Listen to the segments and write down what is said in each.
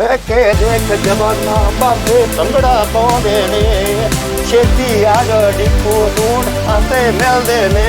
ਵੇ ਕੇ ਦੇਖ ਜਵਾਨਾ ਬਾਬੇ ਭੰਗੜਾ ਪਾਉਂਦੇ ਨੇ। ਛੇਤੀ ਆ ਡਿੱਪੂ ਸੂਟ ਆਂਦੇ ਮਿਲਦੇ ਨੇ।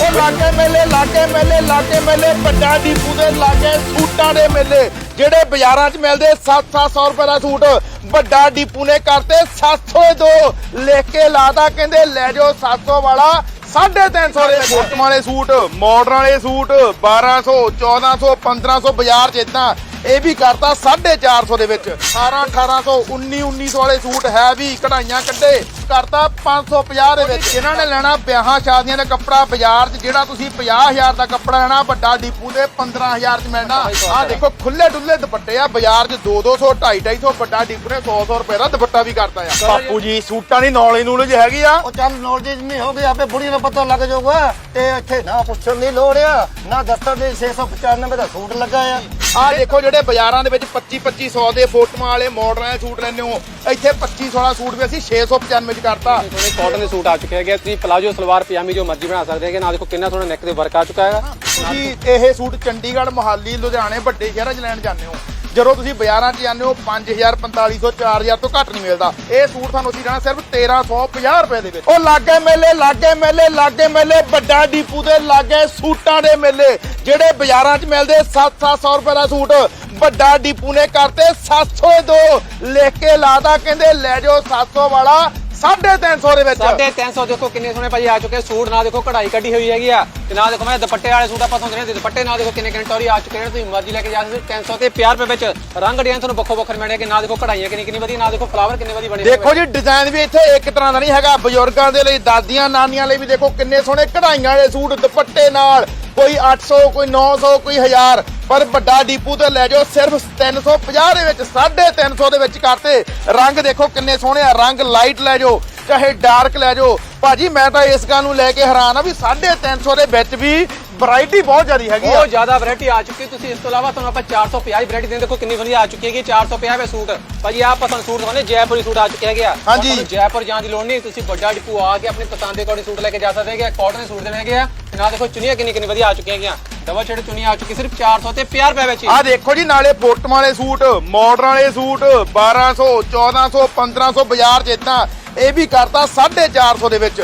ਉਹ ਲਾਗੇ ਮੇਲੇ ਲਾਗੇ ਮੇਲੇ ਲਾਗੇ ਮੇਲੇ, ਵੱਡਾ ਡੀਪੂ ਦੇ ਲਾਗੇ ਸੂਟਾਂ ਦੇ ਮੇਲੇ, ਜਿਹੜੇ ਬਾਜ਼ਾਰਾਂ 'ਚ ਮਿਲਦੇ 7-700 ਰੁਪਏ ਦਾ ਸੂਟ। ਵੱਡਾ ਡੀਪੂ ਨੇ ਕਰਤੇ 700 ਦੋ। ਲਿਖ ਕੇ ਲਾਦਾ ਕਹਿੰਦੇ ਲੈ ਜਾਓ 700 ਵਾਲਾ 350 ਦੇ ਫੋਟੋਆਂ ਵਾਲੇ ਸੂਟ ਮਾਡਰਨ ਵਾਲੇ ਸੂਟ 1200 1400 1500 ਬਾਜ਼ਾਰ 'ਚ ਇਦਾਂ ਇਹ ਵੀ ਕਰਤਾ 450 ਦੇ ਵਿੱਚ। 18 1800 19 1900 ਵਾਲੇ ਸੂਟ ਹੈ ਵੀ ਕਢਾਈਆਂ ਕੱਢੇ। ਕਰਤਾ 550 ਦੇ ਵਿੱਚ। ਜਿਨ੍ਹਾਂ ਨੇ ਲੈਣਾ ਵਿਆਹਾਂ ਸ਼ਾਦੀਆਂ ਦਾ ਕੱਪੜਾ ਬਾਜ਼ਾਰ 'ਚ ਜਿਹੜਾ ਤੁਸੀਂ 50000 ਦਾ ਕੱਪੜਾ ਲੈਣਾ ਵੱਡਾ ਡੀਪੂ ਦੇ 15000 'ਚ ਮਿਲਣਾ। ਆਹ ਦੇਖੋ ਖੁੱਲੇ ਡੁੱਲੇ ਦੁਪੱਟੇ ਆ ਬਾਜ਼ਾਰ 'ਚ 2 200 250 250 ਵੱਡਾ ਡੀਪੂ ਨੇ 100 100 ਰੁਪਏ ਦਾ ਦੁਪੱਟਾ ਵੀ ਕਰਤਾ ਆ। ਬਾਪੂ ਜੀ ਸੂਟਾਂ ਦੀ ਨੌਲੇਜ ਨੂਲੇਜ ਹੈਗੀ ਆ? ਉਹ ਚੱਲ ਨੌਲੇਜ ਨਹੀਂ ਹੋ ਗਈ ਆਪੇ ਬੁੜੀ ਨੂੰ ਪਤਾ ਲੱਗ ਜਾਊਗਾ। ਤੇ ਇੱਥੇ ਨਾ ਪੁੱਛਣ ਦੀ ਲੋੜ ਆ ਨਾ ਦੱਸਣ ਦੀ। 695 ਦਾ ਸੂਟ ਲੱਗਾ ਆ। ਆਹ ਦੇਖੋ ਜਿਹੜੇ ਬਾਜ਼ਾਰਾਂ ਦੇ ਵਿੱਚ 25 2500 ਦੇ ਫੋਟੋਆਂ ਵਾਲੇ ਮਾਡਰਨ ਵਾਲੇ ਸੂਟ ਲੈਂਦੇ ਹੋ ਇੱਥੇ 2500 ਵਾਲਾ ਸੂਟ ਵੀ ਅਸੀਂ 695 ਚ ਕਰਤਾ। ਥੋੜੇ ਕਾਟਨ ਦੇ ਸੂਟ ਆ ਚੁੱਕੇ ਹੈਗੇ ਤੁਸੀਂ ਪਲਾਜੋ ਸਲਵਾਰ ਪਜਾਮੀ ਜੋ ਮਰਜ਼ੀ ਬਣਾ ਸਕਦੇ ਹੈਗੇ ਨਾਲ ਦੇਖੋ ਕਿੰਨਾ ਸੋਹਣਾ ਨੈਕ ਦੇ ਵਰਕ ਆ ਚੁੱਕਾ ਹੈਗਾ। ਤੁਸੀਂ ਇਹ ਸੂਟ ਚੰਡੀਗੜ੍ਹ ਮੋਹਾਲੀ ਲੁਧਿਆਣੇ ਵੱਡੇ ਸ਼ਹਿਰਾਂ 'ਚ ਲੈਣ ਜਾਂਦੇ ਹੋ। ਜਦੋਂ ਤੁਸੀਂ ਬਾਜ਼ਾਰਾਂ 'ਚ ਜਾਂਦੇ ਹੋ 5000 4500 4000 ਤੋਂ ਘੱਟ ਨਹੀਂ ਮਿਲਦਾ। ਇਹ ਸੂਟ ਤੁਹਾਨੂੰ ਅਸੀਂ ਜਾਣਾ ਸਿਰਫ 1350 ਰੁਪਏ ਦੇ ਵਿੱਚ। ਉਹ ਲਾਗੇ ਮੇਲੇ ਲਾਗੇ ਮੇਲੇ ਲਾਗੇ ਮੇਲੇ, ਵੱਡਾ ਡੀਪੂ ਦੇ ਲਾਗੇ ਸੂਟਾਂ ਦੇ ਮੇਲੇ, ਜਿਹੜੇ ਬਾਜ਼ਾਰਾਂ 'ਚ ਮਿਲਦੇ 7-700 ਰੁਪਏ ਦਾ ਸੂਟ। ਵੱਡਾ ਡੀਪੂ ਨੇ ਕਰਤੇ 700 ਦੋ। ਲਿਖ ਕੇ ਲਾਦਾ ਕਹਿੰਦੇ ਲੈ ਜਾਓ 700 ਵਾਲਾ। 350 ਦੇ ਵਿੱਚ। ਸਾਢੇ 300 ਦੇਖੋ ਕਿੰਨੇ ਸੋਹਣੇ ਭਾਜੀ ਆ ਚੁੱਕੇ ਸੂਟ ਨਾਲ ਦੇਖੋ ਕਢਾਈ ਕੱਢੀ ਹੋਈ ਹੈਗੀ ਆ। ਤੇ ਨਾਲ ਦੇਖੋ ਮੈਂ ਦੁਪੱਟੇ ਵਾਲੇ ਸੂਟ ਆਪਾਂ ਤੁਹਾਨੂੰ ਕਹਿੰਦੇ ਦੁਪੱਟੇ ਨਾਲ ਦੇਖੋ ਕਿੰਨੇ ਕਿੰਨੇ ਟੌਰੀ ਆ ਚੁੱਕੇ ਨੇ ਤੁਸੀਂ ਮਰਜ਼ੀ ਲੈ ਕੇ ਜਾ ਸਕਦੇ 300 ਤੇ 50 ਰੁਪਏ ਵਿੱਚ ਰੰਗ ਡਿਜ਼ਾਈਨ ਤੁਹਾਨੂੰ ਵੱਖੋ ਵੱਖਰੇ ਮਿਲਣਗੇ। ਨਾਲ ਦੇਖੋ ਕਢਾਈਆਂ ਕਿੰਨੀ ਕਿੰਨੀ ਵਧੀਆ ਨਾਲ ਦੇਖੋ ਫਲਾਵਰ ਕਿੰਨੇ ਵਧੀਆ ਬਣੇ ਦੇਖੋ ਜੀ ਡਿਜ਼ਾਈਨ ਵੀ ਇੱਥੇ ਇੱਕ ਤਰ੍ਹਾਂ ਦਾ ਨਹੀਂ ਹੈਗਾ। ਬਜ਼ੁਰਗਾਂ ਦੇ ਲਈ ਦਾਦੀਆਂ ਨਾਨੀਆਂ ਲਈ ਵੀ ਦੇਖੋ ਕਿੰਨੇ ਸੋਹਣੇ ਕਢਾਈਆਂ ਵਾਲੇ ਸੂਟ ਦੁਪੱਟੇ ਨਾਲ। ਕੋਈ 800 ਕੋਈ 900 ਕੋਈ 1000 ਪਰ ਵੱਡਾ ਡੀਪੂ ਤੇ ਲੈ ਜਾਓ ਸਿਰਫ 350 ਦੇ ਵਿੱਚ 350 ਦੇ ਵਿੱਚ ਕਰਤੇ। ਰੰਗ ਦੇਖੋ ਕਿੰਨੇ ਸੋਹਣੇ ਆ, ਰੰਗ ਲਾਈਟ ਲੈ ਜਾਓ, ਚਾਹੇ ਡਾਰਕ ਲੈ ਜਾਓ। ਭਾਜੀ ਮੈਂ ਤਾਂ ਇਸ ਗੱਲ ਨੂੰ ਲੈ ਕੇ ਹੈਰਾਨ ਆ ਵੀ 350 ਦੇ ਵਿੱਚ ਵੀ ਵੈਰਾਈਟੀ ਬਹੁਤ ਜ਼ਿਆਦੀ ਹੈਗੀ ਆ। ਬਹੁਤ ਜ਼ਿਆਦਾ ਵੈਰਾਈਟੀ ਆ ਚੁੱਕੀ। ਤੁਸੀਂ ਇਸ ਤੋਂ ਇਲਾਵਾ ਤੁਹਾਨੂੰ ਆਪਾਂ 450 ਵੈਰਾਈਟੀ ਦੇ ਦੇਖੋ ਕਿੰਨੀ ਵਧੀਆ ਆ ਚੁੱਕੀ ਹੈਗੀ। 450 ਰੁਪਏ ਸੂਟ। ਭਾਜੀ ਆਹ ਪਸੰਦ ਸੂਟ ਦਿਖਾਉਂਦੇ ਜੈਪੁਰੀ ਸੂਟ ਆ ਚੁੱਕੇ ਹੈਗੇ ਆ। ਹਾਂਜੀ। ਤੁਹਾਨੂੰ ਜੈਪੁਰ ਜਾਣ ਦੀ ਲੋੜ ਨਹੀਂ। ਤੁਸੀਂ ਵੱਡਾ ਡਿਪੂ ਆ ਕੇ ਆਪਣੀ ਪਸੰਦ ਦੇ ਅਕੋਰਡਿੰਗ ਸੂਟ ਲੈ ਕੇ ਜਾ ਸਕਦੇ ਹੈਗੇ ਕਾਟਨ ਦੇ ਸੂਟ ਦੇਣੇ ਹੈਗੇ ਆ। ਤੇ ਨਾਲ ਦੇਖੋ ਚੁੰਨੀਆਂ ਕਿੰਨੀ ਕਿੰਨੀ ਵਧੀਆ ਆ ਚੁੱਕੀਆਂ ਹੈਗੀਆਂ। ਡਬਲ ਸ਼ੇਡ ਚੁੰਨੀ ਆ ਚੁੱਕੀ। ਸਿਰਫ 400 ਤੇ 50 ਰੁਪਏ ਵਿੱਚ। ਹੀ। ਆ ਦੇਖੋ ਜੀ ਨਾਲੇ ਫੋਟੋਆਂ ਵਾਲੇ ਸੂਟ ਮਾਡਰਨ ਵਾਲੇ ਸੂਟ 1200 1400 1500 ਬਾਜ਼ਾਰ 'ਚ ਇਦਾਂ ਇਹ ਵੀ ਕਰਤਾ 450 ਦੇ ਵਿੱਚ।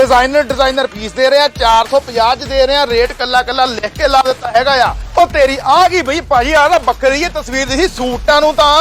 ਡਿਜ਼ਾਈਨਰ ਡਿਜ਼ਾਈਨਰ ਪੀਸ ਦੇ ਰਿਹਾ 450 ਚ ਦੇ ਰਿਹਾ ਰੇਟ ਕੱਲਾ ਕੱਲਾ ਲਿਖ ਕੇ ਲਾ ਦਿੱਤਾ ਹੈਗਾ ਆ। ਉਹ ਤੇਰੀ ਆ ਗਈ ਬਈ ਭਾਜੀ ਆ ਤਾਂ ਬੱਕਰੀ ਇਹ ਤਸਵੀਰ ਦੀ ਸੀ ਸੂਟਾਂ ਨੂੰ ਤਾਂ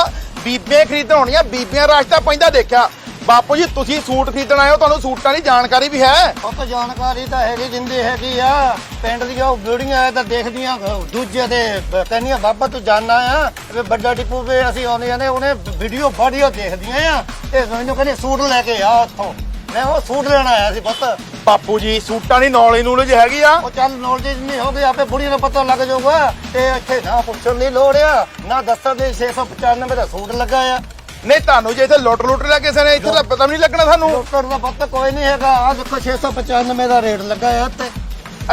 ਬੀਬੀਆਂ ਖਰੀਦਣ ਹੋਣੀਆਂ ਬੀਬੀਆਂ ਰਸਤਾ ਪੈਂਦਾ ਦੇਖਿਆ। ਬਾਪੂ ਜੀ ਤੁਸੀਂ ਸੂਟ ਖਰੀਦਣ ਆਏ ਹੋ ਤੁਹਾਨੂੰ ਸੂਟਾਂ ਦੀ ਜਾਣਕਾਰੀ ਵੀ ਹੈ? ਉਹ ਜਾਣਕਾਰੀ ਤਾਂ ਹੈਗੀ ਜਿੰਦੀ ਹੈਗੀ ਆ। ਪਿੰਡ ਦੀਆਂ ਉਹ ਵੀਡੀਆਂ ਐ ਤਾਂ ਦੇਖਦੀਆਂ ਅਹ, ਦੂਜੇ ਦੇ ਕਹਿੰਦੀਆਂ ਬਾਬਾ ਤੂੰ ਜਾਣਦਾ ਆ ਵੀ ਵੱਡਾ ਟਿੱਪੂ ਵੀ ਅਸੀਂ ਆਉਂਦੇ ਨੇ ਉਹਨੇ ਵੀਡੀਓ ਵੀਡੀਓ ਦੇਖਦੀਆਂ ਆ। ਤੇ ਮੈਨੂੰ ਕਹਿੰਦੇ ਸੂਟ ਲੈ ਕੇ ਆ ਉੱਥੋਂ। ਮੈਂ ਉਹ ਸੂਟ ਲੈਣ ਆਇਆ ਸੀ ਪੁੱਤ। ਬਾਪੂ ਜੀ ਸੂਟਾਂ ਦੀ ਨੌਲੇਜ ਨੂਲੇਜ ਹੈਗੀ ਆ? ਉਹ ਚੱਲ ਨੌਲੇਜ ਨਹੀਂ ਹੋ ਗਈ ਆਪੇ ਬੁੜੀ ਨੂੰ ਪਤਾ ਲੱਗ ਜਾਊਗਾ। ਤੇ ਇੱਥੇ ਨਾ ਪੁੱਛਣ ਦੀ ਲੋੜ ਆ ਨਾ ਦੱਸਣ ਦੀ। 695 ਦਾ ਸੂਟ ਲੱਗਾ ਆ। ਨਹੀਂ ਤੁਹਾਨੂੰ ਜੇ ਇੱਥੇ ਲੁੱਟ ਲੁੱਟ ਲਿਆ ਕਿਸੇ ਨੇ ਇੱਥੇ ਤਾਂ ਪਤਾ ਵੀ ਨਹੀਂ ਲੱਗਣਾ ਤੁਹਾਨੂੰ ਡਾਕਟਰ ਦਾ ਪਤਾ ਕੋਈ ਨਹੀਂ ਹੈਗਾ। ਆ ਦੇਖੋ 695 ਦਾ ਰੇਟ ਲੱਗਾ ਆ ਤੇ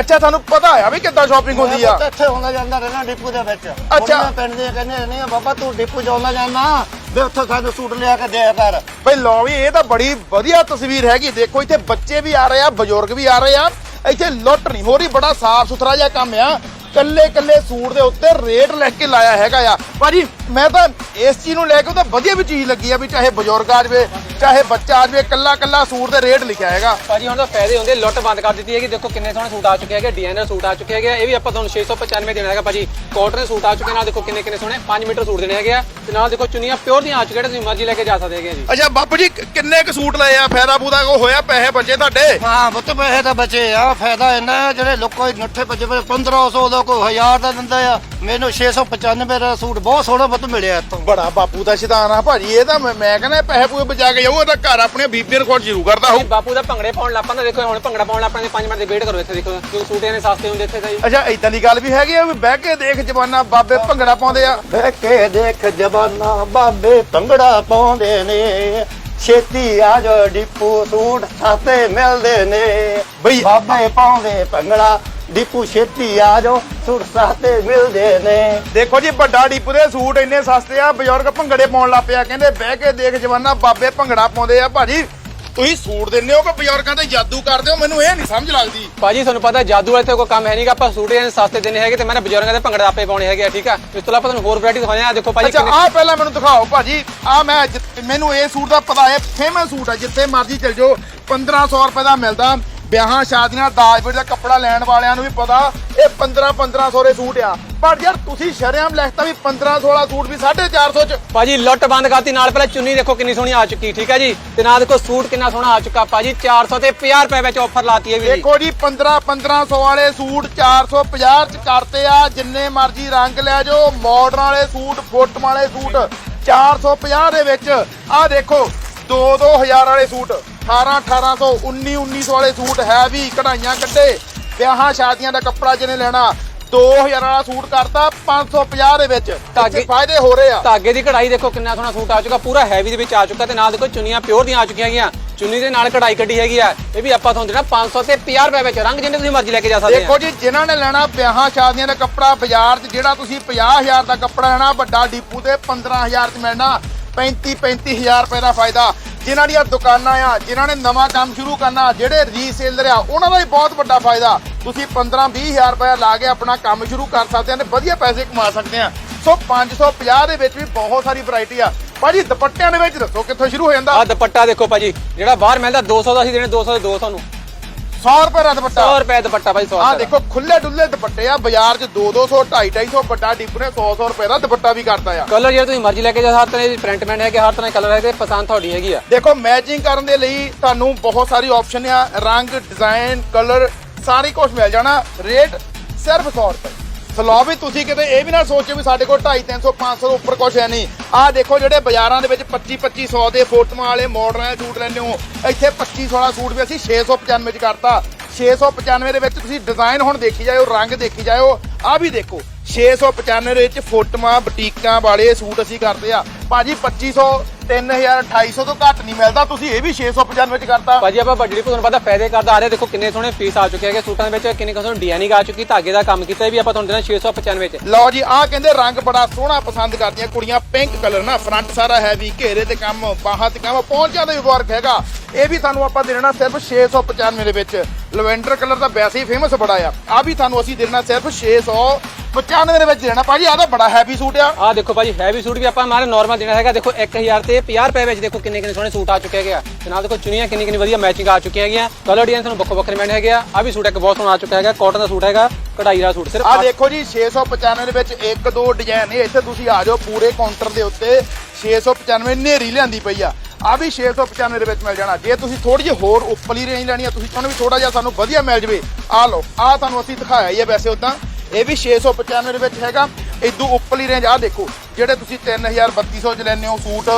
ਅੱਛਾ ਤੁਹਾਨੂੰ ਪਤਾ ਆ ਵੀ ਕਿੱਦਾਂ ਸ਼ਾਪਿੰਗ ਹੁੰਦੀ ਆ। ਮੈਂ ਇੱਥੇ ਹੁੰਦਾ ਜਾਂਦਾ ਰਹਿਣਾ ਡਿਪੂ ਦੇ ਵਿੱਚ। ਅੱਛਾ। ਮੈਂ ਪਿੰਡ ਦੇ ਕਹਿੰਦੇ ਨਹੀਂ ਬਾਬਾ ਤੂੰ ਡਿਪੂ ਜਾਉਂਦਾ ਜਾਂਦਾ। ਵੀ ਉੱਥੇ ਸਾਨੂੰ ਸੂਟ ਲਿਆ ਕੇ ਦਿਆ ਕਰ ਬਈ ਲਓ ਵੀ ਇਹ ਤਾਂ ਬੜੀ ਵਧੀਆ ਤਸਵੀਰ ਹੈਗੀ। ਦੇਖੋ ਇੱਥੇ ਬੱਚੇ ਵੀ ਆ ਰਹੇ ਆ ਬਜ਼ੁਰਗ ਵੀ ਆ ਰਹੇ ਆ। ਇੱਥੇ ਲੁੱਟ ਨਹੀਂ ਹੋ ਰਹੀ ਬੜਾ ਸਾਫ਼ ਸੁਥਰਾ ਜਿਹਾ ਕੰਮ ਆ। ਕੱਲੇ ਕੱਲੇ ਸੂਟ ਦੇ ਉੱਤੇ ਰੇਟ ਲਿਖ ਕੇ ਲਾਇਆ ਹੈਗਾ ਆ। ਭਾਜੀ ਮੈਂ ਤਾਂ ਇਸ ਚੀਜ਼ ਨੂੰ ਲੈ ਕੇ ਉਹ ਤਾਂ ਵਧੀਆ ਵੀ ਚੀਜ਼ ਲੱਗੀ ਆ ਵੀ ਚਾਹੇ ਬਜ਼ੁਰਗ ਆ ਜਾਵੇ ਚਾਹੇ ਬੱਚਾ ਆ ਜਾਵੇ ਕੱਲਾ ਕੱਲਾ ਸੂਟ ਦੇ ਰੇਟ ਲਿਖਿਆ ਹੈਗਾ। ਭਾਜੀ ਹੁਣ ਤਾਂ ਫਾਇਦੇ ਹੁੰਦੇ ਲੁੱਟ ਬੰਦ ਕਰ ਦਿੱਤੀ ਹੈਗੀ। ਦੇਖੋ ਕਿੰਨੇ ਸੋਹਣੇ ਸੂਟ ਆ ਚੁੱਕੇ ਹੈਗੇ ਡਿਜ਼ਾਈਨਰ ਸੂਟ ਆ ਚੁੱਕੇ ਹੈਗੇ। ਇਹ ਵੀ ਆਪਾਂ ਤੁਹਾਨੂੰ 695 ਦੇਣਾ ਹੈਗਾ ਭਾਜੀ। ਕਾਟਨ ਦੇ ਸੂਟ ਆ ਚੁੱਕੇ ਨਾਲ ਦੇਖੋ ਕਿੰਨੇ ਕਿੰਨੇ ਸੋਹਣੇ 5 ਮੀਟਰ ਸੂਟ ਦੇਣੇ ਹੈਗੇ ਆ। ਤੇ ਨਾਲ ਦੇਖੋ ਚੁੰਨੀਆਂ ਪਿਓਰ ਦੀਆਂ ਆ ਚੁੱਕੀਆਂ ਨੇ, ਤੁਸੀਂ ਮਰਜ਼ੀ ਲੈ ਕੇ ਜਾ ਸਕਦੇ ਹੈਗੇ ਜੀ। ਅੱਛਾ ਬਾਪੂ ਜੀ ਕਿ- ਕਿੰਨੇ ਕੁ ਸੂਟ ਲਏ ਆ? ਫਾਇਦਾ ਫੂਦਾ ਕੋ ਹੋਇਆ ਪੈਸੇ ਬੱਚੇ ਤੁਹਾਡੇ? ਹਾਂ ਪੁੱਤ ਪੈਸੇ ਤਾਂ ਬਚੇ ਆ। ਫਾਇਦਾ ਇੰਨਾ ਆ ਜਿਹੜੇ ਲੋਕਾਂ ਦੇ ਨੱਠੇ ਭੱਜੇ ਪਏ 1500 ਦਾ ਕੋਈ 1000 ਦਾ ਦਿੰਦਾ ਆ। ਮੈਨੂੰ 695 ਦਾ ਸੂਟ ਬਹੁਤ ਸੋਹਣਾ ਪੁੱਤ ਮਿਲਿਆ ਇੱਥੋਂ। ਬੜਾ ਬਾਪੂ ਦਾ ਸ਼ੈਤਾਨ ਆ ਭਾਜੀ ਇਹ ਤਾਂ ਮੈਂ ਮੈਂ ਕਹਿੰਦਾ ਪੈਸੇ ਪੂਏ ਬਚਾ ਕੇ ਜਾਊ ਇਹ ਤਾਂ ਘਰ ਆਪਣੇ ਬੀਬੀ ਰਿਕਾਰਡ ਜ਼ਰੂਰ ਕਰਦਾ ਹੋਊ। ਬਾਪੂ ਦਾ ਭੰਗੜੇ ਪਾਉਣ ਲੱਗ ਪੈਂਦਾ ਦੇਖੋ ਹੁਣ ਭੰਗੜਾ ਪਾਉਣ ਲੱਗ ਪੈਂਦੇ 5 ਮਿੰਟ ਦੀ ਵੇਟ ਕਰੋ ਇੱਥੇ ਦੇਖੋ ਕਿਉਂ ਸੂਟ ਇਹਨੇ ਸਸਤੇ ਹੁੰਦੇ ਇੱਥੇ ਤਾਂ ਜੀ। ਅੱਛਾ ਇਦਾਂ ਦੀ ਗੱਲ ਵੀ ਹੈਗੀ ਆ ਵੀ ਬਹਿ ਕੇ ਦੇਖ ਜਵਾਨਾ ਬਾਬੇ ਭੰਗੜਾ ਪਾਉਂਦੇ ਆ। ਵੇ ਕੇ ਦੇਖ ਜਵਾਨਾ ਬਾਬੇ ਭੰਗੜਾ ਪਾਉਂਦੇ ਨੇ। ਛੇਤੀ ਆ ਜਾ ਡਿਪੂ ਸੂਟ ਸਾਤੇ ਮਿਲਦੇ ਨੇ। ਬਈ- ਬਾਬੇ ਪਾਉਂਦੇ ਭੰਗੜਾ ਡਿਪੂ ਛੇਤੀ ਆ ਜਾ ਸੂਟ ਸਾਤੇ ਮਿਲਦੇ ਨੇ। ਦੇਖੋ ਜੀ ਵੱਡਾ ਡੀਪੂ ਦੇ ਸੂਟ ਇੰਨੇ ਸਸਤੇ ਆ ਬਜ਼ੁਰਗ ਭੰਗੜੇ ਪਾਉਣ ਲੱਗ ਪਿਆ ਕਹਿੰਦੇ ਬਹਿ ਕੇ ਦੇਖ ਜਵਾਨਾ ਬਾਬੇ ਭੰਗੜਾ ਪਾਉਂਦੇ ਆ ਭਾਜੀ। ਤੁਸੀਂ ਸੂਟ ਦਿੰਦੇ ਹੋ ਕਿ ਬਜ਼ੁਰਗਾਂ ਤੇ ਜਾਦੂ ਕਰਦੇ ਹੋ? ਮੈਨੂੰ ਇਹ ਨਹੀਂ ਸਮਝ ਲੱਗਦੀ। ਭਾਜੀ ਤੁਹਾਨੂੰ ਪਤਾ ਜਾਦੂ ਵਾਲੇ ਤੇ ਕੋਈ ਕੰਮ ਹੈ ਨਹੀਂਗਾ ਆਪਾਂ ਸੂਟ ਇਹਨਾਂ ਸਸਤੇ ਦੇਣੇ ਹੈਗੇ ਤੇ ਮੈਂ ਬਜ਼ੁਰਗਾਂ ਦੇ ਭੰਗੜੇ ਆਪੇ ਪਾਉਣੇ ਹੈਗੇ ਆ, ਠੀਕ ਆ? ਇਸ ਤੋਂ ਇਲਾਵਾ ਤੁਹਾਨੂੰ ਹੋਰ ਵੈਰਾਈਟੀ ਦਿਖਾਉਂਦੇ ਆ ਦੇਖੋ ਭਾਜੀ ਅੱਛਾ ਆਹ ਪਹਿਲਾਂ ਮੈਨੂੰ ਦਿਖਾਓ ਭਾਜੀ ਆ ਮੈਂ ਮੈਨੂੰ ਇਹ ਸੂਟ ਦਾ ਪਤਾ ਹੈ ਫੇਮਸ ਸੂਟ ਹੈ ਜਿੱਥੇ ਮਰਜ਼ੀ ਚਲ ਜਾਓ 1500 ਰੁਪਏ ਦਾ ਮਿਲਦਾ। ਵਿਆਹਾਂ ਸ਼ਾਦੀਆਂ ਦਾਜ ਵੀਰ ਦਾ ਕੱਪੜਾ ਲੈਣ ਵਾਲਿਆਂ ਨੂੰ ਵੀ ਪਤਾ ਇਹ 15 1500 ਦੇ ਸੂਟ ਆ। ਪਰ ਯਾਰ ਤੁਸੀਂ ਸ਼ਰੇਆਮ ਲਿਖਤਾ ਵੀ 1500 ਵਾਲਾ ਸੂਟ ਵੀ 450 ਚ। ਭਾਜੀ ਲੁੱਟ ਬੰਦ ਕਰਤੀ। ਨਾਲ ਪਹਿਲਾਂ ਚੁੰਨੀ ਦੇਖੋ ਕਿੰਨੀ ਸੋਹਣੀ ਆ ਚੁੱਕੀ ਠੀਕ ਹੈ ਜੀ? ਤੇ ਨਾਲ ਦੇਖੋ ਸੂਟ ਕਿੰਨਾ ਸੋਹਣਾ ਆ ਚੁੱਕਾ। ਭਾਜੀ 400 ਤੇ 50 ਰੁਪਏ ਵਿੱਚ ਆਫਰ ਲਾਤੀ ਹੈ ਵੀ ਦੇਖੋ ਜੀ 15 1500 ਵਾਲੇ ਸੂਟ 450 ਚ ਕਰਤੇ ਆ। ਜਿੰਨੇ ਮਰਜ਼ੀ ਰੰਗ ਲੈ ਜਾਓ ਮਾਡਰਨ ਵਾਲੇ ਸੂਟ ਫੁੱਟ ਵਾਲੇ ਸੂਟ 450 ਦੇ ਵਿੱਚ। ਆਹ ਦੇਖੋ 2 2000 ਵਾਲੇ ਸੂਟ। 18 1800 19 1900 ਵਾਲੇ ਸੂਟ ਹੈ ਵੀ ਕਢਾਈਆਂ ਕੱਢੇ। ਵਿਆਹਾਂ ਸ਼ਾਦੀਆਂ ਦਾ ਕੱਪੜਾ ਜਿਹਨੇ ਲੈਣਾ 2000 ਵਾਲਾ ਸੂਟ ਕਰਤਾ 550 ਦੇ ਵਿੱਚ। ਧਾਗੇ- ਫਾਇਦੇ ਹੋ ਰਹੇ ਆ। ਧਾਗੇ ਦੀ ਕਢਾਈ ਦੇਖੋ ਕਿੰਨਾ ਸੋਹਣਾ ਸੂਟ ਆ ਚੁੱਕਾ ਪੂਰਾ ਹੈਵੀ ਦੇ ਵਿੱਚ ਆ ਚੁੱਕਾ ਤੇ ਨਾਲ ਦੇਖੋ ਚੁੰਨੀਆਂ ਪਿਓਰ ਦੀਆਂ ਆ ਚੁੱਕੀਆਂ ਹੈਗੀਆਂ ਚੁੰਨੀ ਦੇ ਨਾਲ ਕਢਾਈ ਕੱਢੀ ਹੈਗੀ ਆ ਇਹ ਵੀ ਆਪਾਂ ਤੁਹਾਨੂੰ ਦੇਣਾ 500 ਤੇ 50 ਰੁਪਏ ਵਿੱਚ ਰੰਗ ਜਿੰਨੇ ਤੁਸੀਂ ਮਰਜ਼ੀ ਲੈ ਕੇ ਜਾ ਸਕਦੇ ਦੇਖੋ ਆ ਜੀ ਜਿਨ੍ਹਾਂ ਨੇ ਲੈਣਾ ਵਿਆਹਾਂ ਸ਼ਾਦੀਆਂ ਦਾ ਕੱਪੜਾ ਬਾਜ਼ਾਰ 'ਚ ਜਿਹੜਾ ਤੁਸੀਂ 50000 ਦਾ ਕੱਪੜਾ ਲੈਣਾ ਵੱਡਾ ਡੀਪੂ ਤੇ 15000 'ਚ ਮਿਲਣਾ 35 35000 ਰੁਪਏ ਦਾ ਫਾਇਦਾ। ਜਿਨ੍ਹਾਂ ਦੀਆਂ ਦੁਕਾਨਾਂ ਆ, ਜਿਨ੍ਹਾਂ ਨੇ ਨਵਾਂ ਕੰਮ ਸ਼ੁਰੂ ਕਰਨਾ, ਜਿਹੜੇ ਰੀਸੇਲਰ ਆ, ਉਹਨਾਂ ਦਾ ਵੀ ਬਹੁਤ ਵੱਡਾ ਫਾਇਦਾ। ਤੁਸੀਂ 15 20000 ਰੁਪਏ ਲਾ ਕੇ ਆਪਣਾ ਕੰਮ ਸ਼ੁਰੂ ਕਰ ਸਕਦੇ ਆ ਤੇ ਵਧੀਆ ਪੈਸੇ ਕਮਾ ਸਕਦੇ ਆ। ਸੋ 550 ਦੇ ਵਿੱਚ ਵੀ ਬਹੁਤ ਸਾਰੀ ਵੈਰਾਈਟੀ ਆ। ਭਾਜੀ, ਦੁਪੱਟਿਆਂ ਦੇ ਵਿੱਚ ਦੱਸੋ ਕਿੱਥੋਂ ਸ਼ੁਰੂ ਹੋ ਜਾਂਦਾ? ਆ ਦੁਪੱਟਾ ਦੇਖੋ ਭਾਜੀ, ਜਿਹੜਾ ਬਾਹਰ ਮਿਲਦਾ 200 ਦਾ ਅਸੀਂ ਦੇਣੇ 200 ਦੇ ਦੋ ਨੂੰ। 100 ਰੁਪਏ ਦਾ ਦੁਪੱਟਾ। 100 ਰੁਪਏ ਦੁਪੱਟਾ ਭਾਜੀ 100 ਆ। ਦੇਖੋ ਖੁੱਲੇ ਡੁੱਲੇ ਦੁਪੱਟੇ ਆ ਬਾਜ਼ਾਰ 'ਚ 2 200 250 250 ਵੱਡਾ ਡੀਪ ਨੇ 100 100 ਰੁਪਏ ਦਾ ਦੁਪੱਟਾ ਵੀ ਕਰਦਾ ਆ। ਕਲਰ ਜਿਹੜਾ ਤੁਸੀਂ ਮਰਜ਼ੀ ਲੈ ਕੇ ਜਾ ਹਰ ਤਰ੍ਹਾਂ ਦੀ ਪ੍ਰਿੰਟ ਮੈਨ ਹੈਗੇ ਹਰ ਤਰ੍ਹਾਂ ਦੇ ਕਲਰ ਹੈਗੇ ਪਸੰਦ ਤੁਹਾਡੀ ਹੈਗੀ ਆ। ਦੇਖੋ ਮੈਚਿੰਗ ਕਰਨ ਦੇ ਲਈ ਤੁਹਾਨੂੰ ਬਹੁਤ ਸਾਰੀ ਆਪਸ਼ਨ ਆ ਰੰਗ ਡਿਜ਼ਾਈਨ ਕਲਰ ਸਾਰੀ ਕੁਝ ਮਿਲ ਜਾਣਾ। ਰੇਟ ਸਿਰਫ 100 ਰੁਪਏ। ਸਲੋ ਵੀ ਤੁਸੀਂ ਕਿਤੇ ਇਹ ਵੀ ਨਾ ਸੋਚੋ ਵੀ ਸਾਡੇ ਕੋਲ 250 300 500 ਤੋਂ ਉੱਪਰ ਕੁਝ ਹੈ ਨਹੀਂ। ਆਹ ਦੇਖੋ ਜਿਹੜੇ ਬਾਜ਼ਾਰਾਂ ਦੇ ਵਿੱਚ 25 2500 ਦੇ ਫੋਟੋਆਂ ਵਾਲੇ ਮਾਡਲਾਂ ਦੇ ਸੂਟ ਲੈਂਦੇ ਹੋ, ਇੱਥੇ 2500 ਵਾਲਾ ਸੂਟ ਵੀ ਅਸੀਂ 695 ਚ ਕਰਤਾ। 695 ਦੇ ਵਿੱਚ ਤੁਸੀਂ ਡਿਜ਼ਾਈਨ ਹੁਣ ਦੇਖੀ ਜਾਇਓ, ਰੰਗ ਦੇਖੀ ਜਾਇਓ, ਆਹ ਵੀ ਦੇਖੋ 695 ਦੇ ਵਿੱਚ ਫੋਟੋਆਂ, ਬੁਟੀਕਾਂ ਵਾਲੇ ਸੂਟ ਅਸੀਂ ਕਰਦੇ ਆ। ਭਾਜੀ 2500 3000 2800 ਤੋਂ ਘੱਟ ਨਹੀਂ ਮਿਲਦਾ। ਤੁਸੀਂ ਇਹ ਵੀ 695 ਚ ਕਰਤਾ। ਭਾਜੀ ਆਪਾਂ ਵੱਡੀ ਤੁਹਾਨੂੰ ਪਤਾ ਫਾਇਦੇ ਕਰਦਾ। ਆ ਰਹੇ ਦੇਖੋ ਕਿੰਨੇ ਸੋਹਣੇ ਪੀਸ ਆ ਚੁੱਕੇ ਹੈਗੇ। ਸੂਟਾਂ ਦੇ ਵਿੱਚ ਕਿੰਨੇ ਕੁ ਸੋਹਣੇ ਡਿਜ਼ਾਈਨਿੰਗ ਆ ਚੁੱਕੀ ਧਾਗੇ ਦਾ ਕੰਮ ਕੀਤਾ ਇਹ ਵੀ ਆਪਾਂ ਤੁਹਾਨੂੰ ਦੇਣਾ 695 ਵਿੱਚ ਲਓ ਜੀ ਆਹ ਕਹਿੰਦੇ ਰੰਗ ਬੜਾ ਸੋਹਣਾ ਪਸੰਦ ਕਰਦੀਆਂ ਕੁੜੀਆਂ। ਪਿੰਕ ਕਲਰ ਨਾ ਫਰੰਟ ਸਾਰਾ ਹੈਵੀ ਘੇਰੇ ਤੇ ਕੰਮ ਬਾਹਾਂ ਤੇ ਕੰਮ ਪਹੁੰਚਾਂ ਦੇ ਵੀ ਵਰਕ ਹੈਗਾ। ਇਹ ਵੀ ਤੁਹਾਨੂੰ ਆਪਾਂ ਦੇਣਾ ਸਿਰਫ 695 ਦੇ ਵਿੱਚ। ਲਵੈਂਡਰ ਕਲਰ ਤਾਂ ਵੈਸੇ ਹੀ ਫੇਮਸ ਬੜਾ ਆ। ਆ ਵੀ ਤੁਹਾਨੂੰ ਅਸੀਂ ਦੇਣਾ ਸਿਰਫ 695 ਦੇ ਵਿੱਚ ਦੇਣਾ ਭਾਜੀ ਆਹ ਤਾਂ ਬੜਾ ਹੈਵੀ ਸੂਟ ਆ। ਆ ਦੇਖੋ ਭਾਜੀ ਹੈਵੀ ਸੂਟ ਵੀ ਆਪਾਂ ਮਾਰੇ ਨਾਰਮਲ ਦੇਣਾ ਹੈਗਾ। ਦੇਖੋ 1000 ਤੇ 50 ਰੁਪਏ ਵਿੱਚ ਦੇਖੋ ਕਿੰਨੇ ਕਿੰਨੇ ਸੋਹਣੇ ਸੂਟ ਆ ਚੁੱਕੇ ਹੈਗੇ ਆ। ਤੇ ਨਾਲ ਦੇਖੋ ਚੁੰਨੀਆਂ ਕਿੰਨੀ ਕਿੰਨੀ ਵਧੀਆ ਮੈਚਿੰਗ ਆ ਚੁੱਕੀਆਂ ਹੈਗੀਆਂ। ਕਲਰ ਡਿਜ਼ਾਈਨ ਤੁਹਾਨੂੰ ਵੱਖੋ ਵੱਖਰੇ ਮਿਲਣੇ ਹੈਗੇ ਆ। ਆ ਵੀ ਸੂਟ ਇੱਕ ਬਹੁਤ ਸੋਹਣਾ ਆ ਚੁੱਕਾ ਹੈਗਾ। ਕਾਟਨ ਦਾ ਸੂਟ ਹੈਗਾ ਕਢਾਈ ਦਾ ਸੂਟ ਸਿਰਫ ਆ ਦੇਖੋ ਜੀ 695 ਦੇ ਵਿੱਚ ਇੱਕ ਦੋ ਡਿਜ਼ਾਈਨ ਨੇ। ਇੱਥੇ ਤੁਸੀਂ ਆ ਜਾਓ ਪੂਰੇ ਕਾਊਂਟਰ ਦੇ ਉੱਤੇ। 695 ਨੇਰੀ ਲਿਆਂਦੀ ਪਈ ਆ। ਆ ਵੀ 695 ਦੇ ਵਿੱਚ ਮਿਲ ਜਾਣਾ। ਜੇ ਤੁਸੀਂ ਥੋੜੀ ਜਿਹੀ ਹੋਰ ਉੱਪਰਲੀ ਰੇਂਜ ਲੈਣੀ ਆ ਤੁਸੀਂ ਚਾਹੁੰਦੇ ਵੀ ਥੋੜਾ ਜਿਹਾ ਸਾਨੂੰ ਵਧੀਆ ਮਿਲ ਜਵੇ। ਆ ਲਓ ਆ ਤੁਹਾਨੂੰ ਅਸੀਂ ਦਿਖਾਇਆ ਹੀ ਆ ਵੈਸੇ ਉਦਾਂ ਇਹ ਵੀ 695 ਦੇ ਵਿੱਚ ਹੈਗਾ। ਇਦੋਂ ਉੱਪਰਲੀ ਰੇਂਜ ਆ ਦੇਖੋ ਜਿਹੜੇ ਤੁਸੀਂ 3000 3200 ਚ ਲੈਣੇ ਹੋ ਸੂਟ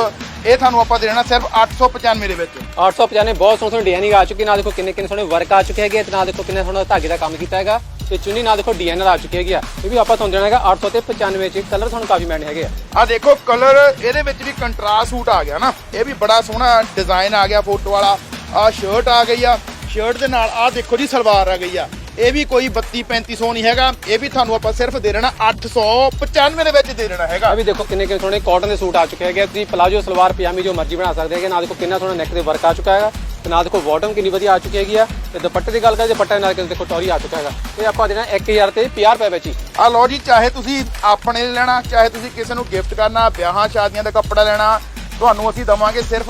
ਇਹ ਤੁਹਾਨੂੰ ਆਪਾਂ ਦੇਣਾ ਸਿਰਫ 895 ਦੇ ਵਿੱਚ। 895 ਬਹੁਤ ਸੋਹਣੇ ਡਿਜ਼ਾਈਨਿੰਗ ਆ ਚੁੱਕੀ ਨਾਲ ਦੇਖੋ ਕਿੰਨੇ ਕਿੰਨੇ ਸੋਹਣੇ ਵਰਕ ਆ ਚੁੱਕੇ ਹੈਗੇ ਤੇ ਨਾਲ ਦੇਖੋ ਕਿੰਨੇ ਸੋਹਣਾ ਧਾਗੇ ਦਾ ਕੰਮ ਕੀਤਾ ਹੈਗਾ। ਤੇ ਚੁੰਨੀ ਨਾਲ ਦੇਖੋ ਡਿਜ਼ਾਈਨਰ ਆ ਚੁੱਕੇ ਹੈਗੇ ਆ। ਇਹ ਵੀ ਆਪਾਂ ਤੁਹਾਨੂੰ ਦੇਣਾ ਹੈਗਾ 800 ਤੇ 95 ਚ। ਕਲਰ ਤੁਹਾਨੂੰ ਕਾਫੀ ਮਿਲਣੇ ਹੈਗੇ ਆ। ਆ ਦੇਖੋ ਕਲਰ ਇਹਦੇ ਵਿੱਚ ਵੀ ਕੰਟਰਾਸਟ ਸੂਟ ਆ ਗਿਆ ਨਾ। ਇਹ ਵੀ ਬੜਾ ਸੋਹਣਾ ਡਿਜ਼ਾਈਨ ਆ ਗਿਆ ਫੋਟੋ ਵਾਲਾ। ਆ ਸ਼ਰਟ ਆ ਗਈ ਆ। ਸ਼ਰਟ ਦੇ ਨਾਲ ਆ ਦੇਖੋ ਜੀ ਸਲਵਾਰ ਆ ਗਈ ਆ। ਇਹ ਵੀ ਕੋਈ 32 3500 ਨਹੀਂ ਹੈਗਾ। ਇਹ ਵੀ ਤੁਹਾਨੂੰ ਆਪਾਂ ਸਿਰਫ ਦੇ ਦੇਣਾ 895 ਦੇ ਵਿੱਚ ਦੇ ਦੇਣਾ ਹੈਗਾ। ਆ ਵੀ ਦੇਖੋ ਕਿੰਨੇ ਕਿੰਨੇ ਸੋਹਣੇ ਕਾਟਨ ਦੇ ਸੂਟ ਆ ਚੁੱਕੇ ਹੈਗੇ। ਤੁਸੀਂ ਪਲਾਜੋ ਸਲਵਾਰ ਪਜਾਮੀ ਜੋ ਮਰਜ਼ੀ ਬਣਾ ਸਕਦੇ ਹੈਗੇ ਨਾਲ ਦੇਖੋ ਕਿੰਨਾ ਸੋਹਣਾ ਨੈਕ ਤੇ ਵਰਕ ਆ ਚੁੱਕਾ ਹੈਗਾ ਤੇ ਨਾਲ ਦੇਖੋ ਬਾਟਮ ਕਿੰਨੀ ਵਧੀਆ ਆ ਚੁੱਕੀ ਹੈਗੀ ਆ। ਤੇ ਦੁਪੱਟੇ ਦੀ ਗੱਲ ਕਰੀਏ ਦੁਪੱਟੇ ਨਾਲ ਦੇਖੋ ਟੌਰੀ ਆ ਚੁੱਕਾ ਹੈਗਾ। ਇਹ ਆਪਾਂ ਦੇਣਾ 1000 ਤੇ 50 ਰੁਪਏ ਵਿੱਚ ਹੀ। ਆ ਲਓ ਜੀ ਚਾਹੇ ਤੁਸੀਂ ਆਪਣੇ ਲੈਣਾ ਚਾਹੇ ਤੁਸੀਂ ਕਿਸੇ ਨੂੰ ਗਿਫਟ ਕਰਨਾ ਵਿਆਹਾਂ ਸ਼ਾਦੀਆਂ ਦਾ ਕੱਪੜਾ ਲੈਣਾ ਤੁਹਾਨੂੰ ਅਸੀਂ ਦਵਾਂਗੇ ਸਿਰਫ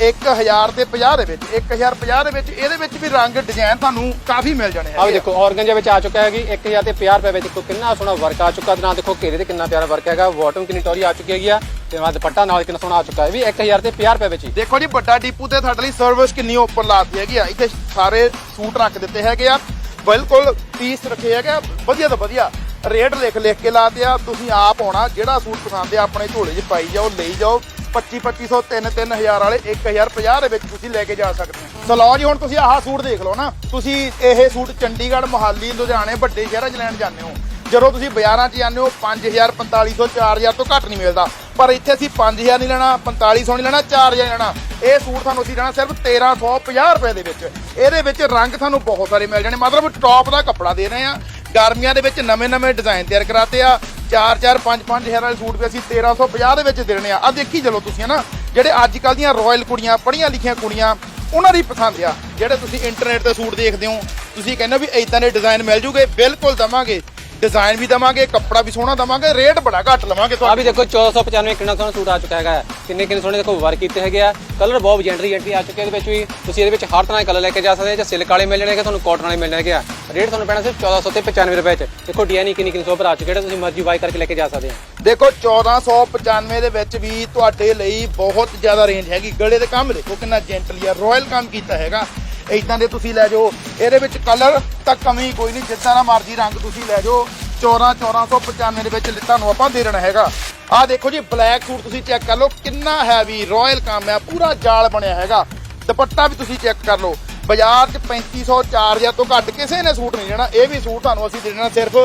1000 ਤੇ 50 ਦੇ ਵਿੱਚ 1050 ਦੇ ਵਿੱਚ ਇਹਦੇ ਵਿੱਚ ਵੀ ਰੰਗ ਡਿਜ਼ਾਈਨ ਤੁਹਾਨੂੰ ਕਾਫੀ ਮਿਲ ਜਾਣੇ ਆ ਵੀ ਹੈਗੇ ਆ। ਦੇਖੋ ਔਰਗੰਜਾ ਵਿੱਚ ਆ ਚੁੱਕਾ ਹੈਗੀ 1000 ਤੇ 50 ਰੁਪਏ ਵਿੱਚ ਦੇਖੋ ਕਿੰਨਾ ਸੋਹਣਾ ਵਰਕ ਆ ਚੁੱਕਾ ਤੇ ਨਾਲ ਦੇਖੋ ਘੇਰੇ ਤੇ ਕਿੰਨਾ ਪਿਆਰਾ ਵਰਕ ਹੈਗਾ ਬਾਟਮ ਕਿੰਨੀ ਟੌਰੀ ਆ ਚੁੱਕੀ ਹੈਗੀ ਆ ਤੇ ਨਾਲ ਦੁਪੱਟਾ ਨਾਲ ਕਿੰਨਾ ਸੋਹਣਾ ਆ ਚੁੱਕਾ ਹੈ। ਵੀ 1000 ਤੇ 50 ਰੁਪਏ ਵਿੱਚ ਹੀ। ਦੇਖੋ ਜੀ ਵੱਡਾ ਡੀਪੂ ਤੇ ਤੁਹਾਡੇ ਲਈ ਸਰਵਿਸ ਕਿੰਨੀ ਓਪਨ ਲਾਤੀ ਹੈਗੀ ਆ। ਇੱਥੇ ਸਾਰੇ ਸੂਟ ਰੱਖ ਦਿੱਤੇ ਹੈਗੇ ਆ। ਬਿਲਕੁਲ ਪੀਸ ਰੱਖੇ ਹੈਗੇ ਆ। ਵਧੀਆ ਤੋਂ ਵਧੀਆ ਰੇਟ ਲਿਖ ਲਿਖ ਕੇ ਲਾਤੇ ਆ। ਤੁਸੀਂ ਆਪ ਆਉਣਾ ਜਿਹੜਾ ਸੂਟ ਪਸੰਦ ਆ ਆਪਣੇ ਝੋਲੇ 'ਚ ਪਾਈ ਜਾਓ ਲਈ ਜਾਓ। 25 2500 3 3000 ਵਾਲੇ 1050 ਦੇ ਵਿੱਚ ਤੁਸੀਂ ਲੈ ਕੇ ਜਾ ਸਕਦੇ ਹੋ। ਸੋ ਲਓ ਜੀ, ਹੁਣ ਤੁਸੀਂ ਆਹ ਸੂਟ ਦੇਖ ਲਓ ਨਾ। ਤੁਸੀਂ ਇਹ ਸੂਟ ਚੰਡੀਗੜ੍ਹ, ਮੋਹਾਲੀ, ਲੁਧਿਆਣੇ, ਵੱਡੇ ਸ਼ਹਿਰਾਂ 'ਚ ਲੈਣ ਜਾਂਦੇ ਹੋ। ਜਦੋਂ ਤੁਸੀਂ ਬਾਜ਼ਾਰਾਂ 'ਚ ਜਾਂਦੇ ਹੋ 5000 4500 4000 ਤੋਂ ਘੱਟ ਨਹੀਂ ਮਿਲਦਾ। ਪਰ ਇੱਥੇ ਅਸੀਂ 5000 ਨਹੀਂ ਲੈਣਾ 4500 ਨਹੀਂ ਲੈਣਾ 4000 ਲੈਣਾ। ਇਹ ਸੂਟ ਤੁਹਾਨੂੰ ਅਸੀਂ ਲੈਣਾ ਸਿਰਫ 1350 ਰੁਪਏ ਦੇ ਵਿੱਚ। ਇਹਦੇ ਵਿੱਚ ਰੰਗ ਤੁਹਾਨੂੰ ਬਹੁਤ ਸਾਰੇ ਮਿਲ ਜਾਣੇ। ਮਤਲਬ ਟੌਪ ਦਾ ਕੱਪੜਾ ਦੇ ਰਹੇ ਆ ਗਰਮੀਆਂ ਦੇ ਵਿੱਚ ਨਵੇਂ-ਨਵੇਂ ਡਿਜ਼ਾਈਨ ਤਿਆਰ ਕਰਾਤੇ ਆ। 4-4 5-5 ਹਜ਼ਾਰ ਵਾਲੇ ਸੂਟ ਵੀ ਅਸੀਂ 1350 ਦੇ ਵਿੱਚ ਦੇਣੇ ਆ। ਆ ਦੇਖੀ ਚਲੋ ਤੁਸੀਂ ਹਨਾ, ਜਿਹੜੇ ਅੱਜ ਕੱਲ ਦੀਆਂ ਰਾਇਲ ਕੁੜੀਆਂ, ਪੜ੍ਹੀਆਂ ਲਿਖੀਆਂ ਕੁੜੀਆਂ, ਉਹਨਾਂ ਦੀ ਪਸੰਦ ਆ। ਜਿਹੜੇ ਤੁਸੀਂ ਇੰਟਰਨੈਟ ਤੇ ਸੂਟ ਦੇਖਦੇ ਹੋ, ਤੁਸੀਂ ਕਹਿੰਦੇ ਹੋ ਵੀ ਇਦਾਂ ਦੇ ਡਿਜ਼ਾਈਨ ਮਿਲ ਜੂਗੇ, ਬਿਲਕੁਲ ਦਵਾਂਗੇ। ਡਿਜ਼ਾਈਨ ਵੀ ਦਵਾਂਗੇ ਕੱਪੜਾ ਵੀ ਸੋਹਣਾ ਦਵਾਂਗੇ ਰੇਟ ਬੜਾ ਘੱਟ ਲਵਾਂਗੇ ਆ ਵੀ ਦੇਖੋ 1495 ਕਿੰਨਾ ਸੋਹਣਾ ਸੂਟ ਆ ਚੁੱਕਾ ਹੈਗਾ ਹੈ। ਕਿੰਨੇ ਕਿੰਨੇ ਸੋਹਣੇ ਦੇਖੋ ਵਰਕ ਕੀਤੇ ਹੈਗੇ ਆ। ਕਲਰ ਬਹੁਤ ਜੈਂਟਰੀ ਜੈਂਟਰੀ ਆ ਚੁੱਕੇ ਇਹਦੇ ਵਿੱਚ ਵੀ। ਤੁਸੀਂ ਇਹਦੇ ਵਿੱਚ ਹਰ ਤਰ੍ਹਾਂ ਦੇ ਕਲਰ ਲੈ ਕੇ ਜਾ ਸਕਦੇ ਆ ਜਾਂ ਸਿਲਕ ਵਾਲੇ ਮਿਲ ਜਾਣਗੇ ਤੁਹਾਨੂੰ ਕਾਟਨ ਵਾਲੇ ਮਿਲ ਜਾਣਗੇ ਆ। ਰੇਟ ਤੁਹਾਨੂੰ ਪੈਣਾ ਸਿਰਫ 1400 ਤੇ 95 ਰੁਪਏ ਚ। ਦੇਖੋ ਡਿਜ਼ਾਈਨ ਕਿੰਨੀ ਕਿੰਨੀ ਸੋਹਣਾ ਆ ਚੁੱਕੇ ਜਿਹੜੇ ਤੁਸੀਂ ਮਰਜ਼ੀ ਬਾਈ ਕਰਕੇ ਲੈ ਕੇ ਜਾ ਸਕਦੇ ਆ। ਦੇਖੋ 1495 ਦੇ ਵਿੱਚ ਵੀ ਤੁਹਾਡੇ ਲਈ ਬਹੁਤ ਜ਼ਿਆਦਾ ਰੇਂਜ ਹੈਗੀ। ਗਲੇ ਦੇ ਕੰਮ ਦੇਖੋ ਕਿੰਨਾ ਜੈਂਟਲੀ ਆ ਰਾਇਲ ਕੰਮ ਕੀਤਾ ਹੈਗਾ। ਇਦਾਂ ਦੇ ਤੁਸੀਂ ਲੈ ਜਾਓ। ਇਹਦੇ ਵਿੱਚ ਕਲਰ ਤਾਂ ਕਮੀ ਕੋਈ ਨਹੀਂ, ਜਿੱਦਾਂ ਦਾ ਮਰਜ਼ੀ ਰੰਗ ਤੁਸੀਂ ਲੈ ਜਾਓ। 14 1495 ਦੇ ਵਿੱਚ ਤੁਹਾਨੂੰ ਆਪਾਂ ਦੇ ਦੇਣਾ ਹੈਗਾ। ਆਹ ਦੇਖੋ ਜੀ ਬਲੈਕ ਸੂਟ ਤੁਸੀਂ ਚੈੱਕ ਕਰ ਲਓ, ਕਿੰਨਾ ਹੈਵੀ ਰਾਇਲ ਕੰਮ ਹੈ, ਪੂਰਾ ਜਾਲ ਬਣਿਆ ਹੈਗਾ। ਦੁਪੱਟਾ ਵੀ ਤੁਸੀਂ ਚੈੱਕ ਕਰ ਲਓ। ਬਾਜ਼ਾਰ 'ਚ 3500 4000 ਤੋਂ ਘੱਟ ਕਿਸੇ ਨੇ ਸੂਟ ਨਹੀਂ ਦੇਣਾ ਇਹ ਵੀ ਸੂਟ ਤੁਹਾਨੂੰ ਅਸੀਂ ਦੇ ਦੇਣਾ ਸਿਰਫ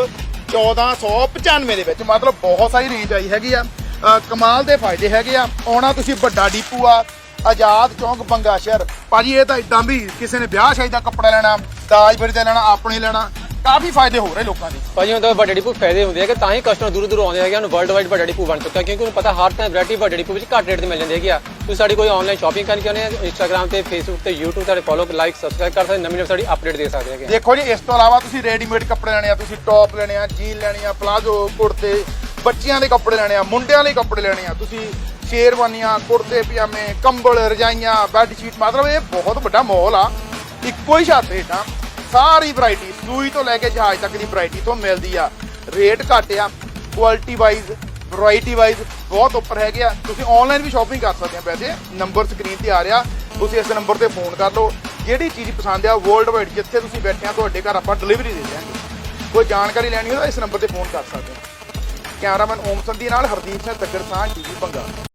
1495 ਦੇ ਵਿੱਚ। ਮਤਲਬ ਬਹੁਤ ਸਾਰੀ ਰੇਂਜ ਆਈ ਹੈਗੀ ਆ। ਕਮਾਲ ਦੇ ਫਾਇਦੇ ਹੈਗੇ ਆ। ਆਉਣਾ ਤੁਸੀਂ ਵੱਡਾ ਡੀਪੂ ਆ ਆਜ਼ਾਦ ਚੌਂਕ ਬੰਗਾ ਸ਼ਹਿਰ। ਭਾਜੀ ਇਹ ਤਾਂ ਇਦਾਂ ਵੀ ਕਿਸੇ ਨੇ ਵਿਆਹ ਸ਼ਾਦੀ ਦਾ ਕੱਪੜਾ ਲੈਣਾ ਦਾਜ ਫਿਰ ਤੇ ਲੈਣਾ ਆਪਣੇ ਲੈਣਾ ਕਾਫੀ ਫਾਇਦੇ ਹੋ ਰਹੇ ਲੋਕਾਂ ਦੇ। ਭਾਜੀ ਹੁਣ ਤਾਂ ਵੱਡੇ ਡਿਪੂ ਫਾਇਦੇ ਹੁੰਦੇ ਆ ਕਿ ਤਾਂ ਹੀ ਕਸਟਮਰ ਦੂਰ ਦੂਰ ਆਉਂਦੇ ਹੈਗੇ ਹਨ ਵਰਲਡ ਵਾਈਡ ਵੱਡਾ ਡਿਪੂ ਬਣ ਚੁੱਕਾ ਕਿਉਂਕਿ ਉਹਨੂੰ ਪਤਾ ਹਰ ਟਾਈਮ ਵੈਰਾਈਟੀ ਵੱਡੇ ਡਿਪੂ ਵਿੱਚ ਘੱਟ ਰੇਟ ਤੇ ਮਿਲ ਜਾਂਦੀ ਹੈਗੀ ਆ। ਤੁਸੀਂ ਸਾਡੀ ਕੋਈ ਆਨਲਾਈਨ ਸ਼ਾਪਿੰਗ ਕਰਨੀ ਚਾਹੁੰਦੇ ਆ ਇੰਸਟਾਗ੍ਰam ਤੇ ਫੇਸਬੁੱਕ ਤੇ YouTube ਤੇ ਫੋਲੋ ਲਾਈਕ ਸਬਸਕ੍ਰਾਈਬ ਕਰ ਸਕਦੇ ਨਵੀਂ ਨਵੀਂ ਸਾਡੀ ਅਪਡੇਟ ਦੇ ਸਕਦੇ ਹੈਗੇ ਦੇਖੋ ਜੀ ਇਸ ਤੋਂ ਇਲਾਵਾ ਤੁਸੀਂ ਰੈਡੀਮੇਡ ਕੱਪੜੇ ਲੈਣੇ ਆ ਤੁਸੀਂ ਟੌਪ ਲੈਣੇ ਆ ਜੀਨ ਲੈਣੀ ਆ ਪਲਾਜ਼ੋ ਕੁੜਤੇ ਬੱਚਿਆਂ ਦੇ ਕੱਪੜੇ ਲੈਣੇ ਆ ਮੁੰਡਿਆਂ ਲਈ ਕੱਪੜੇ ਲੈਣੇ ਆ ਤੁਸੀਂ ਸ਼ੇਰਵਾਨੀਆਂ, ਕੁੜਤੇ, ਪਜਾਮੇ, ਕੰਬਲ, ਰਜਾਈਆਂ ਬੈੱਡ ਸ਼ੀਟ ਮਤਲਬ ਇਹ ਬਹੁਤ ਵੱਡਾ ਮਾਲ ਆ। ਇੱਕੋ ਹੀ ਛੱਤ ਹੇਠਾਂ ਸਾਰੀ ਵੈਰਾਈਟੀ ਸੂਈ ਤੋਂ ਲੈ ਕੇ ਜਹਾਜ਼ ਤੱਕ ਦੀ ਵੈਰਾਈਟੀ ਤੋਂ ਮਿਲਦੀ ਆ। ਰੇਟ ਘੱਟ ਆ ਕੁਆਲਿਟੀ ਵਾਈਜ਼ ਵੈਰਾਈਟੀ ਵਾਈਜ਼ ਬਹੁਤ ਉੱਪਰ ਹੈਗੇ ਆ। ਤੁਸੀਂ ਆਨਲਾਈਨ ਵੀ ਸ਼ਾਪਿੰਗ ਕਰ ਸਕਦੇ ਆ ਵੈਸੇ ਨੰਬਰ ਸਕਰੀਨ ਤੇ ਆ ਰਿਹਾ। ਤੁਸੀਂ ਇਸ ਨੰਬਰ ਤੇ ਫੋਨ ਕਰ ਲਓ। ਜਿਹੜੀ ਚੀਜ਼ ਪਸੰਦ ਆ ਵਰਲਡ ਵਾਈਡ ਜਿੱਥੇ ਤੁਸੀਂ ਬੈਠੇ ਆ, ਤੁਹਾਡੇ ਘਰ ਆਪਾਂ ਡਿਲੀਵਰੀ ਦੇ ਦਿਆਂਗੇ। ਕੋਈ ਜਾਣਕਾਰੀ ਲੈਣੀ ਹੋਵੇ ਤਾਂ ਇਸ ਨੰਬਰ ਤੇ ਫੋਨ ਕਰ ਸਕਦੇ ਆ। ਕੈਮਰਾਮੈਨ ਓਮ ਸੰਧੀ ਨਾਲ ਹਰਦੀਪ ਸਿੰਘ ਤੱਕਰ ਸਾਹ ਟੀਵੀ ਬੰਗਾ